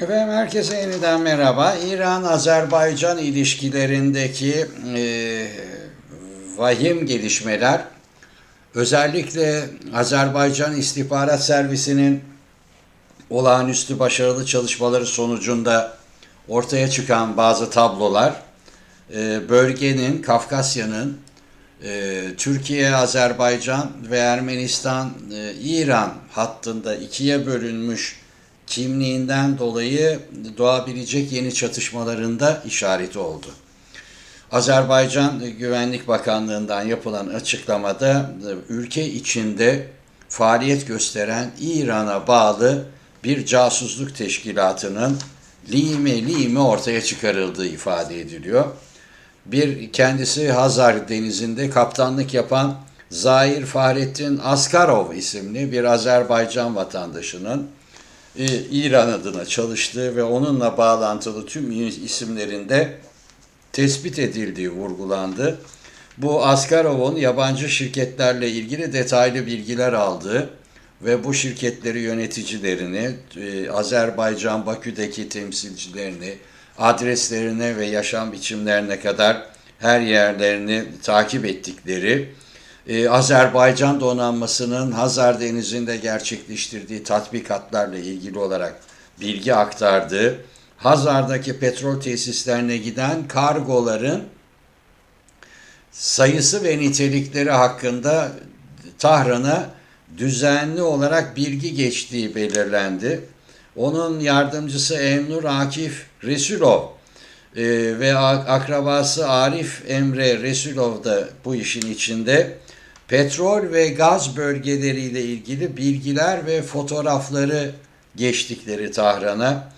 Efendim herkese yeniden merhaba. İran-Azerbaycan ilişkilerindeki e, vahim gelişmeler özellikle Azerbaycan İstihbarat Servisi'nin olağanüstü başarılı çalışmaları sonucunda ortaya çıkan bazı tablolar e, bölgenin, Kafkasya'nın e, Türkiye, Azerbaycan ve Ermenistan, e, İran hattında ikiye bölünmüş kimliğinden dolayı doğabilecek yeni çatışmalarında işareti oldu. Azerbaycan Güvenlik Bakanlığı'ndan yapılan açıklamada ülke içinde faaliyet gösteren İran'a bağlı bir casusluk teşkilatının lime lime ortaya çıkarıldığı ifade ediliyor. Bir kendisi Hazar denizinde kaptanlık yapan Zahir Fahrettin Askarov isimli bir Azerbaycan vatandaşının İran adına çalıştığı ve onunla bağlantılı tüm isimlerinde tespit edildiği vurgulandı. Bu Askarov'un yabancı şirketlerle ilgili detaylı bilgiler aldığı ve bu şirketleri yöneticilerini, e, Azerbaycan Bakü'deki temsilcilerini, adreslerine ve yaşam biçimlerine kadar her yerlerini takip ettikleri, e, Azerbaycan donanmasının Hazar Denizi'nde gerçekleştirdiği tatbikatlarla ilgili olarak bilgi aktardığı, Hazar'daki petrol tesislerine giden kargoların sayısı ve nitelikleri hakkında Tahran'a düzenli olarak bilgi geçtiği belirlendi. Onun yardımcısı Emnur Akif Resulov e, ve akrabası Arif Emre Resulov da bu işin içinde petrol ve gaz bölgeleriyle ilgili bilgiler ve fotoğrafları geçtikleri Tahran'a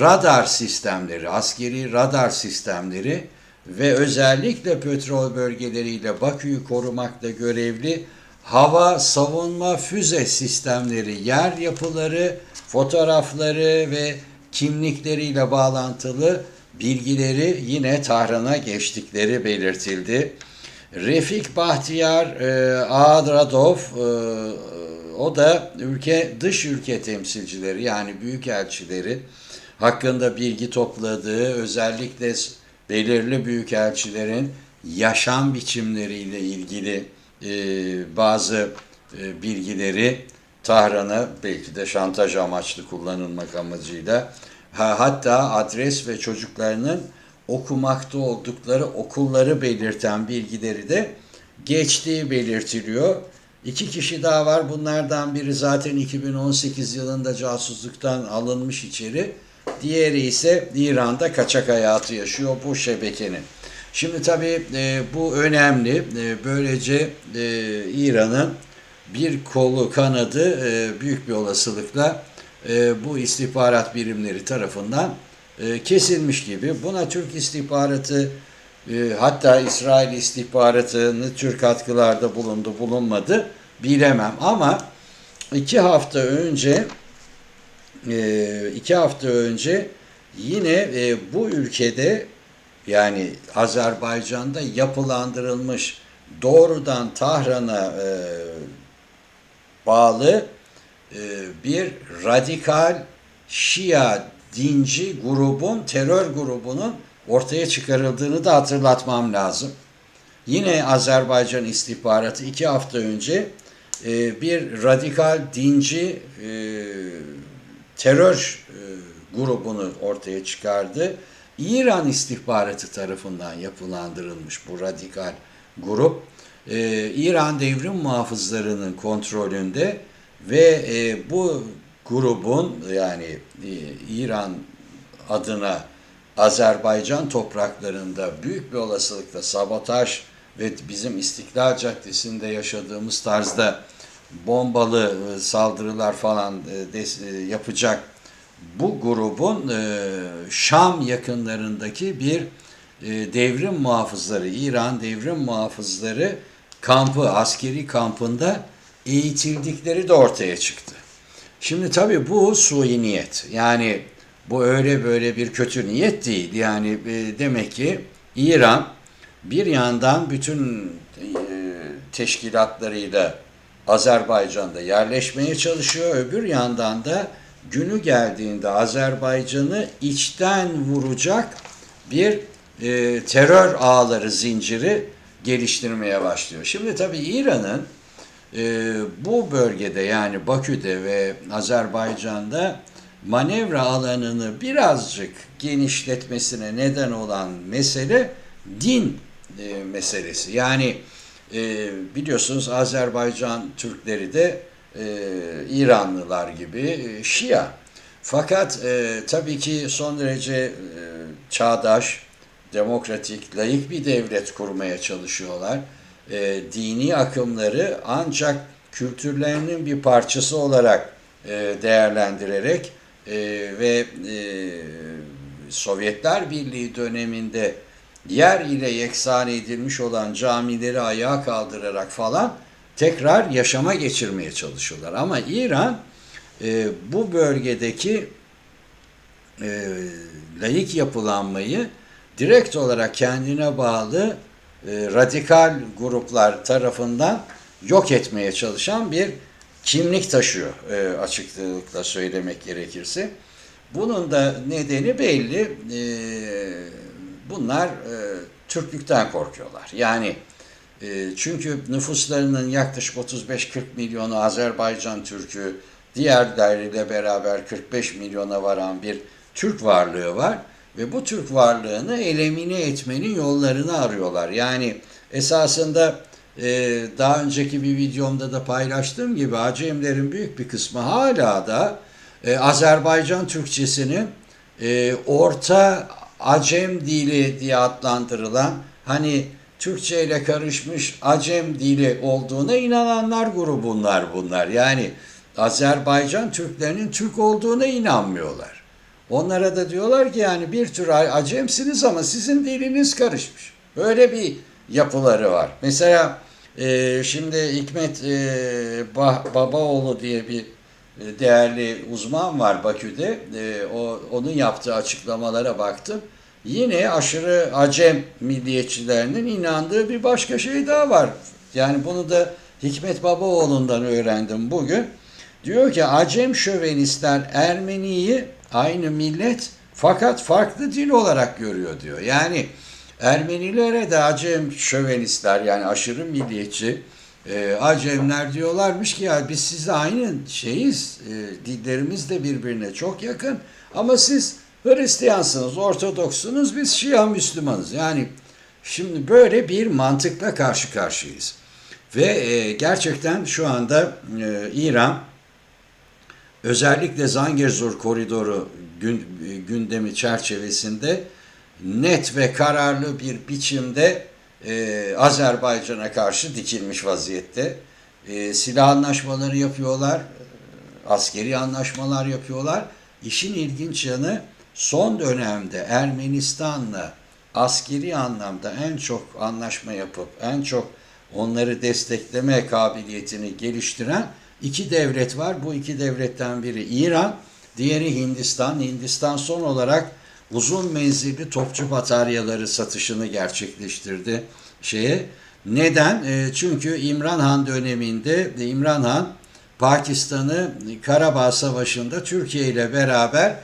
radar sistemleri, askeri radar sistemleri ve özellikle petrol bölgeleriyle Bakü'yü korumakta görevli hava savunma füze sistemleri, yer yapıları, fotoğrafları ve kimlikleriyle bağlantılı bilgileri yine Tahran'a geçtikleri belirtildi. Refik Bahtiyar e, Adradov e, o da ülke dış ülke temsilcileri yani büyükelçileri hakkında bilgi topladığı özellikle belirli büyükelçilerin yaşam biçimleriyle ilgili e, bazı e, bilgileri Tahran'a belki de şantaj amaçlı kullanılmak amacıyla ha, hatta adres ve çocuklarının okumakta oldukları okulları belirten bilgileri de geçtiği belirtiliyor. İki kişi daha var. Bunlardan biri zaten 2018 yılında casusluktan alınmış içeri. Diğeri ise İran'da kaçak hayatı yaşıyor bu şebekenin. Şimdi tabii e, bu önemli. E, böylece e, İran'ın bir kolu kanadı e, büyük bir olasılıkla e, bu istihbarat birimleri tarafından e, kesilmiş gibi. Buna Türk istihbaratı e, hatta İsrail istihbaratını Türk katkılarda bulundu bulunmadı bilemem ama iki hafta önce e, iki hafta önce yine bu ülkede yani Azerbaycan'da yapılandırılmış doğrudan Tahran'a bağlı bir radikal Şia dinci grubun, terör grubunun ortaya çıkarıldığını da hatırlatmam lazım. Yine Azerbaycan istihbaratı iki hafta önce e, bir radikal dinci e, terör e, grubunu ortaya çıkardı. İran istihbaratı tarafından yapılandırılmış bu radikal grup. E, İran devrim muhafızlarının kontrolünde ve e, bu grubun yani e, İran adına Azerbaycan topraklarında büyük bir olasılıkla sabotaj ve bizim İstiklal Caddesi'nde yaşadığımız tarzda bombalı e, saldırılar falan e, yapacak bu grubun Şam yakınlarındaki bir devrim muhafızları, İran devrim muhafızları kampı, askeri kampında eğitildikleri de ortaya çıktı. Şimdi tabii bu sui niyet. Yani bu öyle böyle bir kötü niyet değil. Yani e, demek ki İran bir yandan bütün e, teşkilatlarıyla Azerbaycan'da yerleşmeye çalışıyor. Öbür yandan da günü geldiğinde Azerbaycan'ı içten vuracak bir e, terör ağları zinciri geliştirmeye başlıyor. Şimdi tabii İran'ın e, bu bölgede yani Bakü'de ve Azerbaycan'da manevra alanını birazcık genişletmesine neden olan mesele din e, meselesi. Yani e, biliyorsunuz Azerbaycan Türkleri de e, İranlılar gibi Şia. Fakat tabii ki son derece çağdaş, demokratik, layık bir devlet kurmaya çalışıyorlar. E, dini akımları ancak kültürlerinin bir parçası olarak e, değerlendirerek e, ve e, Sovyetler Birliği döneminde yer ile yeksan edilmiş olan camileri ayağa kaldırarak falan tekrar yaşama geçirmeye çalışıyorlar. Ama İran e, bu bölgedeki e, layık yapılanmayı direkt olarak kendine bağlı radikal gruplar tarafından yok etmeye çalışan bir kimlik taşıyor e, açıklıkla söylemek gerekirse. Bunun da nedeni belli. E, bunlar e, Türklükten korkuyorlar. Yani e, çünkü nüfuslarının yaklaşık 35-40 milyonu Azerbaycan Türk'ü, diğerleriyle beraber 45 milyona varan bir Türk varlığı var ve bu Türk varlığını elemine etmenin yollarını arıyorlar. Yani esasında e, daha önceki bir videomda da paylaştığım gibi Acemlerin büyük bir kısmı hala da e, Azerbaycan Türkçesinin e, orta Acem dili diye adlandırılan hani Türkçe ile karışmış Acem dili olduğuna inananlar grubunlar bunlar. Yani Azerbaycan Türklerinin Türk olduğuna inanmıyorlar. Onlara da diyorlar ki yani bir tür Acemsiniz ama sizin diliniz karışmış. Öyle bir yapıları var. Mesela e, şimdi Hikmet e, bah, Babaoğlu diye bir e, değerli uzman var Bakü'de. E, o onun yaptığı açıklamalara baktım. Yine aşırı Acem milliyetçilerinin inandığı bir başka şey daha var. Yani bunu da Hikmet Babaoğlu'ndan öğrendim bugün. Diyor ki Acem şövenistler Ermeniyi aynı millet fakat farklı dil olarak görüyor diyor. Yani Ermenilere de Acem şövenistler yani aşırı milliyetçi e, Acemler diyorlarmış ki ya biz sizle aynı şeyiz. E, dillerimiz de birbirine çok yakın ama siz Hristiyansınız, Ortodoksunuz, biz Şia Müslümanız. Yani şimdi böyle bir mantıkla karşı karşıyayız. Ve e, gerçekten şu anda e, İran özellikle Zangezur koridoru e, gündemi çerçevesinde net ve kararlı bir biçimde e, Azerbaycan'a karşı dikilmiş vaziyette. E, silah anlaşmaları yapıyorlar, askeri anlaşmalar yapıyorlar. İşin ilginç yanı son dönemde Ermenistan'la askeri anlamda en çok anlaşma yapıp en çok onları destekleme kabiliyetini geliştiren iki devlet var. Bu iki devletten biri İran, diğeri Hindistan. Hindistan son olarak uzun menzilli topçu bataryaları satışını gerçekleştirdi şeye. Neden? E, çünkü İmran Han döneminde İmran Han Pakistan'ı Karabağ Savaşı'nda Türkiye ile beraber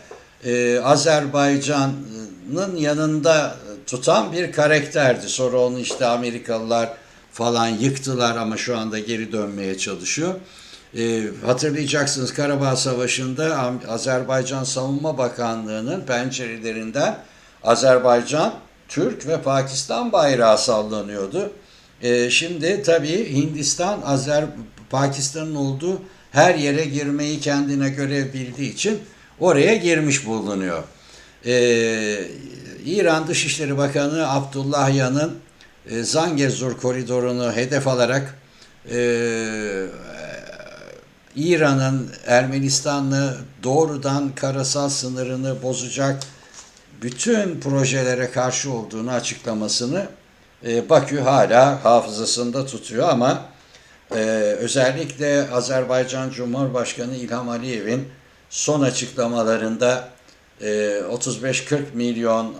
e, Azerbaycan'ın yanında tutan bir karakterdi. Sonra onu işte Amerikalılar falan yıktılar ama şu anda geri dönmeye çalışıyor. E, hatırlayacaksınız Karabağ Savaşı'nda Azerbaycan Savunma Bakanlığı'nın pencerelerinden Azerbaycan, Türk ve Pakistan bayrağı sallanıyordu. E, şimdi tabii Hindistan, Azer, Pakistan'ın olduğu her yere girmeyi kendine göre bildiği için oraya girmiş bulunuyor. Ee, İran Dışişleri Bakanı Abdullah Yan'ın e, Zangezur koridorunu hedef alarak e, İran'ın Ermenistan'la doğrudan karasal sınırını bozacak bütün projelere karşı olduğunu açıklamasını e, Bakü hala hafızasında tutuyor ama e, özellikle Azerbaycan Cumhurbaşkanı İlham Aliyev'in son açıklamalarında 35-40 milyon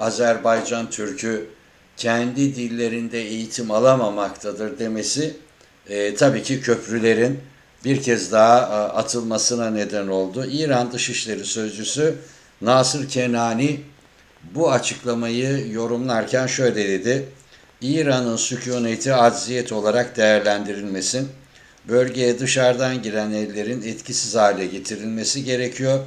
Azerbaycan Türk'ü kendi dillerinde eğitim alamamaktadır demesi tabii ki köprülerin bir kez daha e, atılmasına neden oldu. İran Dışişleri Sözcüsü Nasır Kenani bu açıklamayı yorumlarken şöyle dedi. İran'ın sükuneti acziyet olarak değerlendirilmesin. Bölgeye dışarıdan giren ellerin etkisiz hale getirilmesi gerekiyor.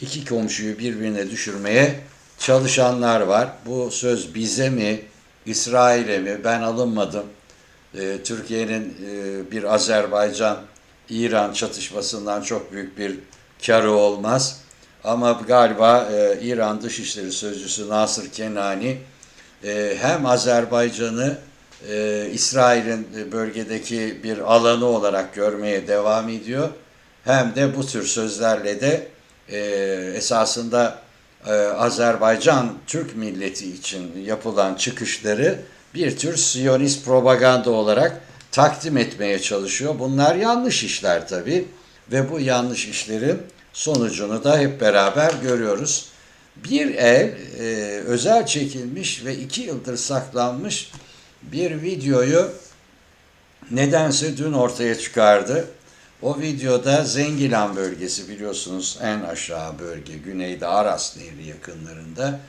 İki komşuyu birbirine düşürmeye çalışanlar var. Bu söz bize mi, İsrail'e mi? Ben alınmadım. Ee, Türkiye'nin e, bir Azerbaycan-İran çatışmasından çok büyük bir karı olmaz. Ama galiba e, İran Dışişleri Sözcüsü Nasır Kenani e, hem Azerbaycan'ı e, İsrail'in bölgedeki bir alanı olarak görmeye devam ediyor. Hem de bu tür sözlerle de e, esasında e, Azerbaycan Türk milleti için yapılan çıkışları bir tür Siyonist propaganda olarak takdim etmeye çalışıyor. Bunlar yanlış işler tabii ve bu yanlış işlerin sonucunu da hep beraber görüyoruz. Bir el e, özel çekilmiş ve iki yıldır saklanmış bir videoyu nedense dün ortaya çıkardı. O videoda Zengilan bölgesi biliyorsunuz en aşağı bölge güneyde Aras Nehri yakınlarında.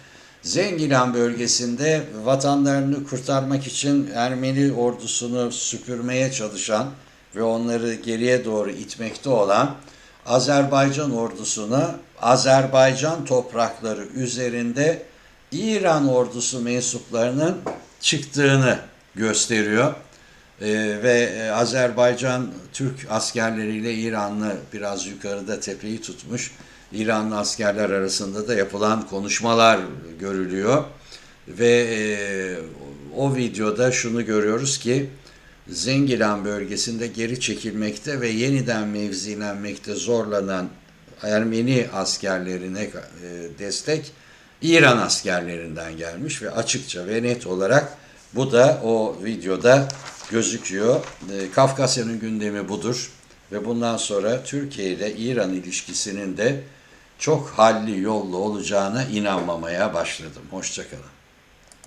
Zengilan bölgesinde vatanlarını kurtarmak için Ermeni ordusunu süpürmeye çalışan ve onları geriye doğru itmekte olan Azerbaycan ordusuna Azerbaycan toprakları üzerinde İran ordusu mensuplarının çıktığını gösteriyor. Ee, ve e, Azerbaycan Türk askerleriyle İranlı biraz yukarıda tepeyi tutmuş. İranlı askerler arasında da yapılan konuşmalar görülüyor. Ve e, o videoda şunu görüyoruz ki Zengilan bölgesinde geri çekilmekte ve yeniden mevzilenmekte zorlanan Ermeni askerlerine e, destek İran askerlerinden gelmiş ve açıkça ve net olarak bu da o videoda gözüküyor. E, Kafkasya'nın gündemi budur ve bundan sonra Türkiye ile İran ilişkisinin de çok halli yollu olacağına inanmamaya başladım. Hoşçakalın.